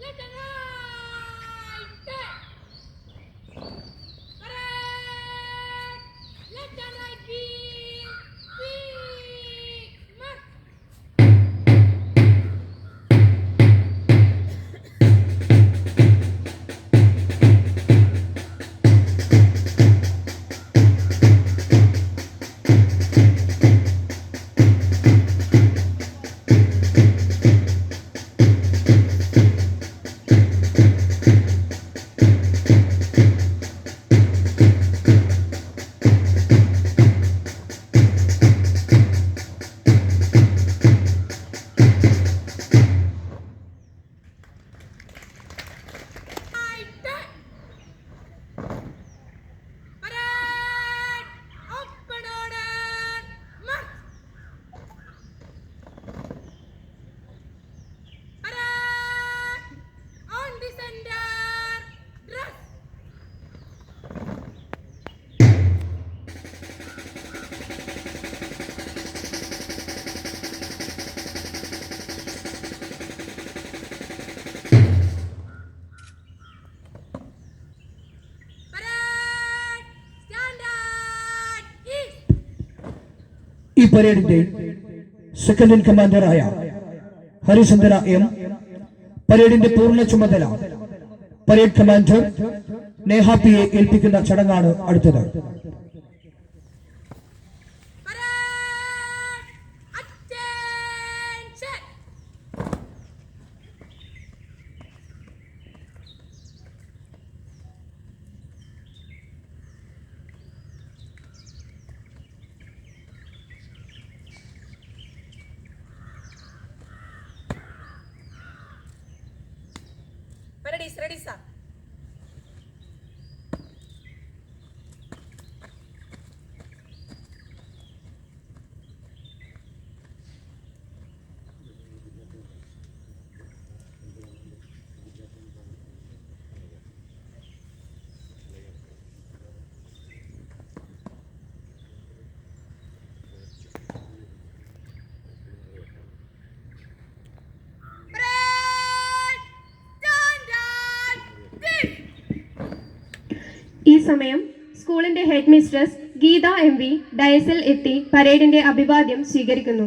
Let her ഈ പരേഡിന്റെ second in കമാൻഡറായ ഹരിചന്ദ്ര എം. പരേഡിന്റെ പൂർണ ചുമതല പരേഡ് കമാൻഡർ നേഹ ഏൽപ്പിക്കുന്ന ചടങ്ങാണ് അടുത്തത്. Marisa. ഈ സമയം സ്കൂളിന്റെ head mistress Geetha M V ഡയസിൽ എത്തി പരേഡിന്റെ അഭിവാദ്യം സ്വീകരിക്കുന്നു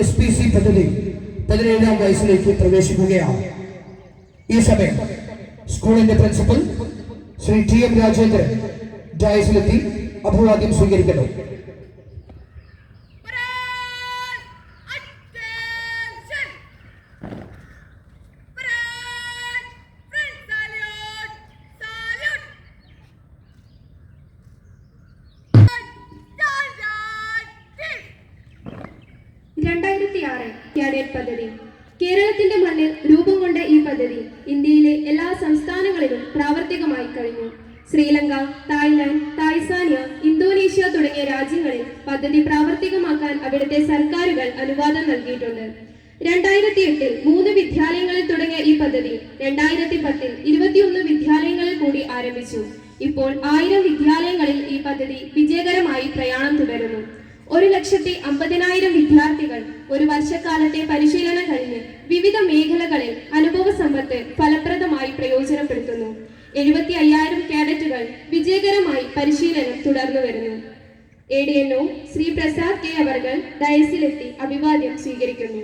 എസ് പി സി പദ്ധതി പതിനേഴാം വയസ്സിലേക്ക് പ്രവേശിക്കുകയാണ്. ഈ സമയം സ്കൂളിന്റെ principal Shri T M Rajendran ഡയസിലെത്തി അഭിവാദ്യം സ്വീകരിക്കുന്നു. രണ്ടായിരത്തി ആറ് ക്യാഡറ്റ് പദ്ധതി. കേരളത്തിന്റെ മണ്ണിൽ രൂപം കൊണ്ട ഈ പദ്ധതി ഇന്ത്യയിലെ എല്ലാ സംസ്ഥാനങ്ങളിലും പ്രാവർത്തികമായി കഴിഞ്ഞു. ശ്രീലങ്ക തായ്ലാന്റ് തായ്സാനിയ ഇന്തോനേഷ്യ തുടങ്ങിയ രാജ്യങ്ങളിൽ പദ്ധതി പ്രാവർത്തികമാക്കാൻ അവിടുത്തെ സർക്കാരുകൾ അനുവാദം നൽകിയിട്ടുണ്ട്. രണ്ടായിരത്തി എട്ടിൽ മൂന്ന് വിദ്യാലയങ്ങളിൽ തുടങ്ങിയ ഈ പദ്ധതി രണ്ടായിരത്തി പത്തിൽ ഇരുപത്തിയൊന്ന് വിദ്യാലയങ്ങളിൽ കൂടി ആരംഭിച്ചു. ഇപ്പോൾ ആയിരം വിദ്യാലയങ്ങളിൽ ഈ പദ്ധതി വിജയകരമായി പ്രയാണം തുടരുന്നു. ഒരു ലക്ഷത്തി അമ്പതിനായിരം വിദ്യാർത്ഥികൾ ഒരു വർഷക്കാലത്തെ പരിശീലനം കഴിഞ്ഞ് വിവിധ മേഖലകളിൽ അനുഭവ സമ്പത്ത് ഫലപ്രദമായി പ്രയോജനപ്പെടുത്തുന്നു. എഴുപത്തി അയ്യായിരം കാഡറ്റുകൾ വിജയകരമായി പരിശീലനം തുടർന്നു വരുന്നു. A D N O Shri Prasad K അവർകൾ ഡയസിലെത്തി അഭിവാദ്യം സ്വീകരിക്കുന്നു.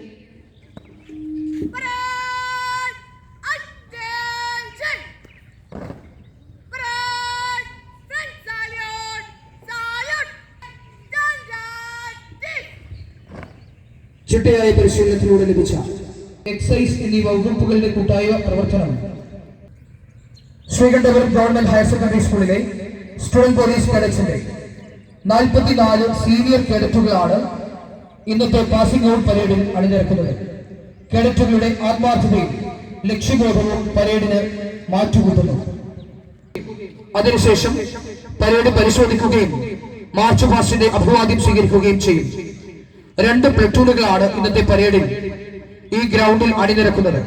ചിട്ടയായ പരിശീലനത്തിലൂടെ ലഭിച്ച എക്സൈസ് എന്നീ വകുപ്പുകളുടെ കൂട്ടായ പ്രവർത്തനം. ശ്രീകണ്ഠപുരം ഗവൺമെന്റ് ഹയർ സെക്കൻഡറി സ്കൂളിലെ സ്റ്റുഡന്റ് പോലീസ് കേഡറ്റ്സിന്റെ നാൽപ്പത്തിനാല് സീനിയർ കേഡറ്റുകളാണ് ഇന്നത്തെ പാസിംഗ് ഔട്ട് പരേഡിൽ അണിനിരക്കുന്നത്. കേഡറ്റുകളുടെ ആത്മാർത്ഥതയും ലക്ഷ്യബോധവും പരേഡിന് മാറ്റുകൂട്ടുന്നു. അതിനുശേഷം പരേഡ് പരിശോധിക്കുകയും മാർച്ച് പാസ്റ്റിന്റെ അഭിവാദ്യം സ്വീകരിക്കുകയും ചെയ്യും. രണ്ട് പ്ലറ്റൂണുകളാണ് ഇന്നത്തെ പരേഡിൽ ഈ ഗ്രൗണ്ടിൽ അണിനിരക്കുന്നത്.